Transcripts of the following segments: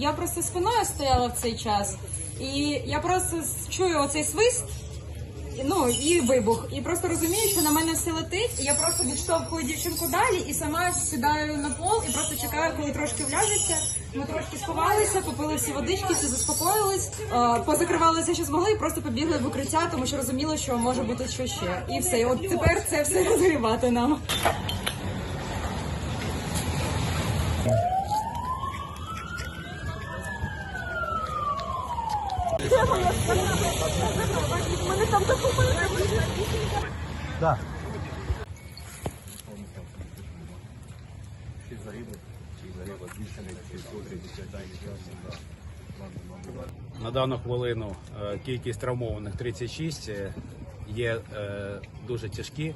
Я просто спиною стояла в цей час, і я просто чую оцей свист. Ну і вибух, і просто розумію, що на мене все летить. І я просто відштовхую дівчинку далі і сама сідаю на пол і просто чекаю, коли трошки вляжеться. Ми трошки сховалися, попили всі водички, всі заспокоїлись, е, позакривалися, що змогли, і просто побігли в укриття, тому що розуміли, що може бути що ще. І все. І от тепер це все розгрібати нам. На дану хвилину е, кількість травмованих 36 е, є е, дуже тяжкі.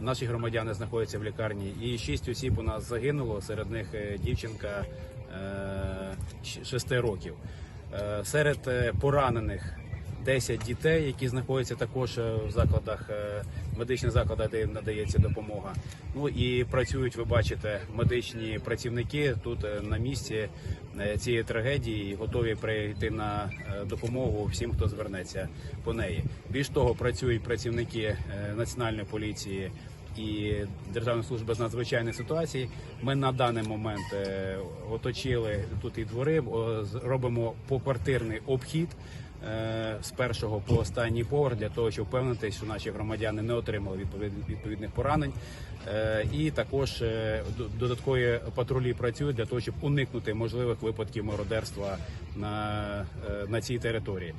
Наші громадяни знаходяться в лікарні, і 6 осіб у нас загинуло. Серед них дівчинка 6 років. Е, Серед е, поранених 10 дітей, які знаходяться також е, в закладах, медичних закладах, де їм надається допомога. Ну і працюють, ви бачите, медичні працівники тут на місці цієї трагедії, готові прийти на допомогу всім, хто звернеться по неї. Більш того, працюють працівники національної поліції. І Державної служби з надзвичайних ситуацій ми на даний момент е, оточили тут і двори, робимо поквартирний обхід е, з першого по останній поверх для того, щоб впевнитися, що наші громадяни не отримали відповід- відповідних поранень. Е, І також додаткові патрулі працюють для того, щоб уникнути можливих випадків мародерства на, на цій території.